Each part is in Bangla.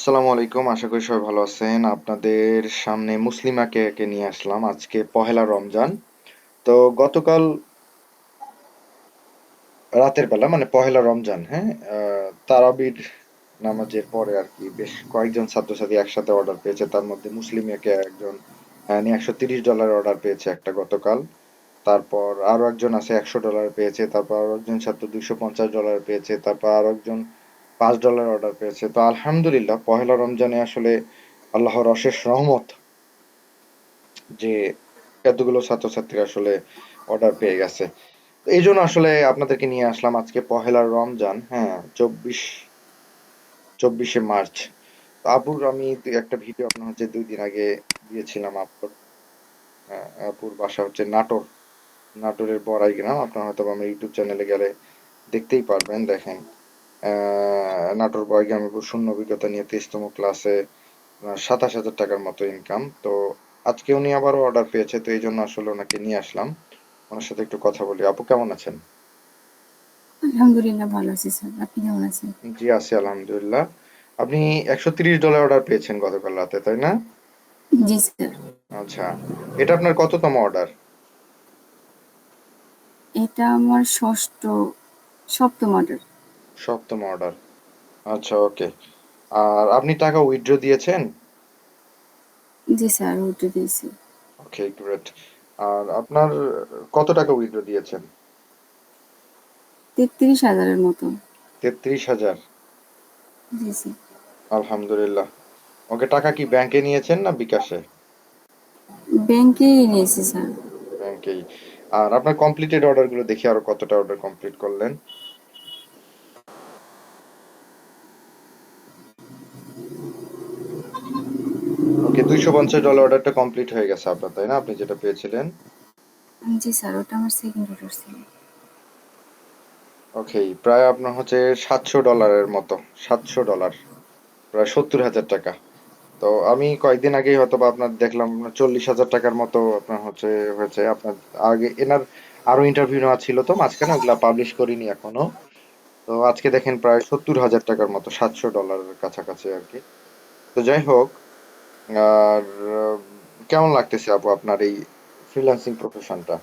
আসসালামু আলাইকুম, আশা করি সবাই ভালো আছেন। আপনাদের সামনে মুসলিমাকে একে নিয়ে আসলাম আজকে পহেলা রমজান। তো গতকাল রাতের বেলা মানে পহেলা রমজান হ্যাঁ তারাবির নামাজের পরে আর কি বেশ কয়েকজন ছাত্রছাত্রী একসাথে অর্ডার পেয়েছে। তার মধ্যে মুসলিমাকে একজন একশো তিরিশ ডলার অর্ডার পেয়েছে একটা গতকাল। তারপর আরও একজন আছে একশো ডলার পেয়েছে, তারপর আরও একজন ছাত্র দুইশো পঞ্চাশ ডলার পেয়েছে, তারপর আরও একজন পাঁচ ডলার অর্ডার পেয়েছে। তো আলহামদুলিল্লাহ পহেলা রমজানে আসলে আল্লাহর অশেষ রহমত যে এতগুলো ছাত্রছাত্রী আসলে অর্ডার পেয়ে গেছে। এই জন্য আসলে আপনাদেরকে নিয়ে আসলাম আজকে পহেলা রমজান হ্যাঁ চব্বিশ চব্বিশে মার্চ। আপুর আমি একটা ভিডিও আপনার হচ্ছে দুই দিন আগে দিয়েছিলাম আপুর আহ, আপুর বাসা হচ্ছে নাটোর। নাটোরের বড়াই গ্রাম আপনার হয়তো আমার ইউটিউব চ্যানেলে গেলে দেখতেই পারবেন দেখেন। নাটোর খুব শূন্য অভিজ্ঞতা নিয়ে তেইশতম ক্লাসে সাতাশ হাজার টাকার মতো ইনকাম তো আজকে উনি আবারও অর্ডার পেয়েছে তো এই জন্য আসলে ওনাকে নিয়ে আসলাম। ওনার সাথে একটু কথা বলি। আপু কেমন আছেন? আলহামদুলিল্লাহ ভালো আছি স্যার। আপনি কেমন আছেন? জি আছি আলহামদুলিল্লাহ। আপনি একশো তিরিশ ডলার অর্ডার পেয়েছেন গতকাল রাতে তাই না? জি স্যার। আচ্ছা। এটা আপনার কততম অর্ডার এটা আমার ষষ্ঠ সপ্তম অর্ডার সপ্তম অর্ডার আচ্ছা ওকে আর আপনি টাকা উইথড্র দিয়েছেন? জি স্যার উঠে দিয়েছি। ওকে গ্রেট আর আপনার কত টাকা উইথড্র দিয়েছেন? তেত্রিশ হাজারের মতো। তেত্রিশ হাজার? জি স্যার আলহামদুলিল্লাহ। ওকে টাকা কি ব্যাংকে নিয়েছেন না বিকাশে? ব্যাংকেই নিয়েছি স্যার। ব্যাংকেই আর আপনার কমপ্লিটেড অর্ডারগুলো দেখি আরও কতটা অর্ডার কমপ্লিট করলেন। দুইশো পঞ্চাশ ডলার অর্ডারটা কমপ্লিট হয়ে গেছে আপনার তাই না? আপনি যেটা পেয়েছিলেন। জি স্যার ওটা আমার সেকেন্ড অর্ডার ছিল। ওকে প্রায় আপনার হচ্ছে সাতশো ডলারের মতো সাতশো ডলার প্রায় সত্তর হাজার টাকা। তো আমি কয়েকদিন আগেই হয়তো বা আপনার দেখলাম চল্লিশ হাজার টাকার মতো আপনার হচ্ছে হয়েছে। আপনার আগে এনার আরও ইন্টারভিউ নেওয়া ছিল তো মাঝখানে ওগুলা পাবলিশ করিনি এখনও। তো আজকে দেখেন প্রায় সত্তর হাজার টাকার মতো সাতশো ডলারের কাছাকাছি আর কি। তো যাই হোক আর কেমন লাগতেছে আপু আপনার এই ফ্রিল্যান্সিং প্রফেশনটা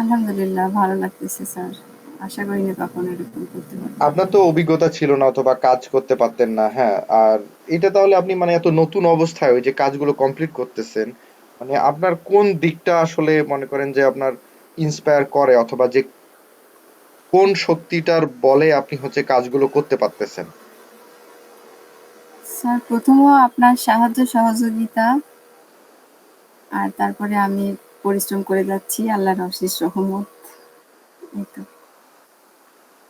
আলহামদুলিল্লাহ ভালো লাগতেছে স্যার। আশা করি না কখনো এরকম করতে পারব। আপনার তো অভিজ্ঞতা ছিল না অথবা কাজ করতে পারতেন না হ্যাঁ। আর এটা তাহলে আপনি মানে এত নতুন অবস্থায় ওই যে কাজগুলো কমপ্লিট করতেছেন মানে আপনার কোন দিকটা আসলে মনে করেন যে আপনার ইন্সপায়ার করে অথবা যে কোন শক্তিটার বলে আপনি হচ্ছে কাজগুলো করতে পারতেছেন? স্যার, প্রথমও আপনার সাহায্য সহযোগিতা। আর তারপরে আমি পরিশ্রম করে যাচ্ছি। আল্লাহর অশেষ রহমত।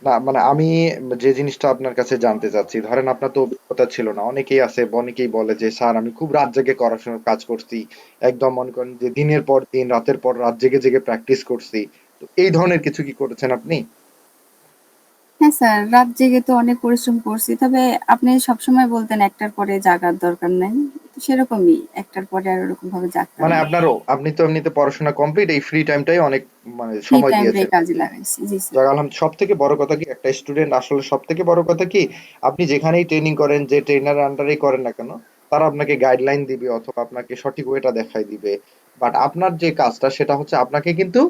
না মানে আমি যে জিনিসটা আপনার কাছে জানতে চাচ্ছি, ধরেন আপনার তো অভিজ্ঞতা ছিল না। অনেকেই আছে, অনেকেই বলে যে, স্যার, আমি খুব রাত জেগে পড়াশোনার কাজ করছি। একদম মনে করেন যে, দিনের পর দিন, রাতের পর রাত জেগে জেগে প্র্যাকটিস করছি। তো এই ধরনের কিছু কি করেছেন আপনি? হ্যাঁ স্যার রাত জেগে তো অনেক পরিশ্রম করছি তবে আপনি সবসময় বলতেন একটার পরে জাগার দরকার নাই। তো সেরকমই একটার পরে আর ওরকম ভাবে জাগতে মানে আপনারও আপনি তো এমনিতে পড়াশোনা কমপ্লিট এই ফ্রি টাইমটাই অনেক মানে ফ্রি সময় টাইমটাই দিয়েছেন। কাজে লাগাইছি জি স্যার। যাক সব থেকে বড় কথা কি একটা স্টুডেন্ট আসলে সব থেকে বড় কথা কি আপনি যেখানেই ট্রেনিং করেন যে ট্রেনার আন্ডারেই করেন না কেন তারা আপনাকে গাইডলাইন দিবে অথবা আপনাকে সঠিক ওয়েটা দেখাই দিবে। বাট আপনার যে কাজটা সেটা হচ্ছে আপনাকে কিন্তু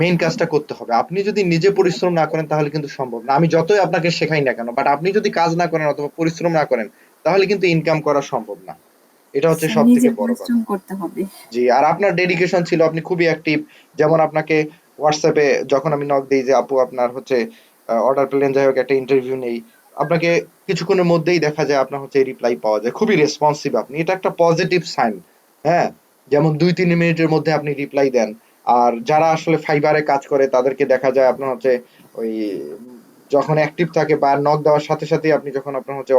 মেইন কাজটা করতে হবে। আপনি যদি নিজে পরিশ্রম না করেন তাহলে কিন্তু সম্ভব না। আমি যতই আপনাকে শেখাই না কেন বাট আপনি যদি কাজ না করেন অথবা পরিশ্রম না করেন তাহলে কিন্তু ইনকাম করা সম্ভব না। এটা হচ্ছে সব থেকে বড় কথা। করতে হবে। জি আর আপনার ডেডিকেশন ছিল আপনি খুবই অ্যাক্টিভ যেমন আপনাকে হোয়াটসঅ্যাপে যখন আমি নক দিই যে আপু আপনার হচ্ছে অর্ডার পেলেন যাই হোক একটা ইন্টারভিউ নেই। আপনাকে কিছুক্ষণের মধ্যেই দেখা যায় আপনার হচ্ছে রিপ্লাই পাওয়া যায়। খুবই রেসপন্সিভ আপনি। এটা একটা পজিটিভ সাইন হ্যাঁ? যেমন দুই তিন মিনিটের মধ্যে আপনি রিপ্লাই দেন। আর যারা আসলে ফাইবারে কাজ করে তাদেরকে দেখা যায় আপনার হচ্ছে ওই যখন অ্যাক্টিভ থাকে বা নক দেওয়ার সাথে সাথে আপনি যখন আপনার হচ্ছে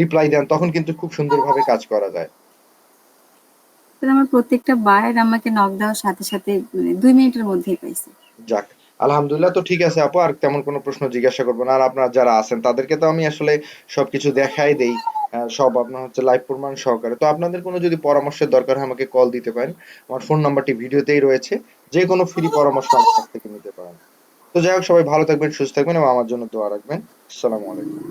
রিপ্লাই দেন তখন কিন্তু খুব সুন্দরভাবে কাজ করা যায়। আমার প্রত্যেকটা বায়ের আমাকে নক দেওয়ার সাথে সাথে মানে দুই মিনিটের মধ্যেই পাইছে। যাক আলহামদুলিল্লাহ তো ঠিক আছে আপু আর তেমন কোনো প্রশ্ন জিজ্ঞাসা করব না। আর আপনারা যারা আছেন তাদেরকে তো আমি আসলে সবকিছু দেখাই দেই। সব আপনার হচ্ছে লাইভ প্রমাণ সহকারে। তো আপনাদের কোনো যদি পরামর্শের দরকার হয়, আমাকে কল দিতে পারেন। আমার ফোন নাম্বারটি ভিডিওতেই রয়েছে। যে কোনো ফ্রি পরামর্শ আমার থেকে নিতে পারেন। তো যাই হোক, সবাই ভালো থাকবেন, সুস্থ থাকবেন এবং আমার জন্য দোয়া রাখবেন। আসসালামু আলাইকুম।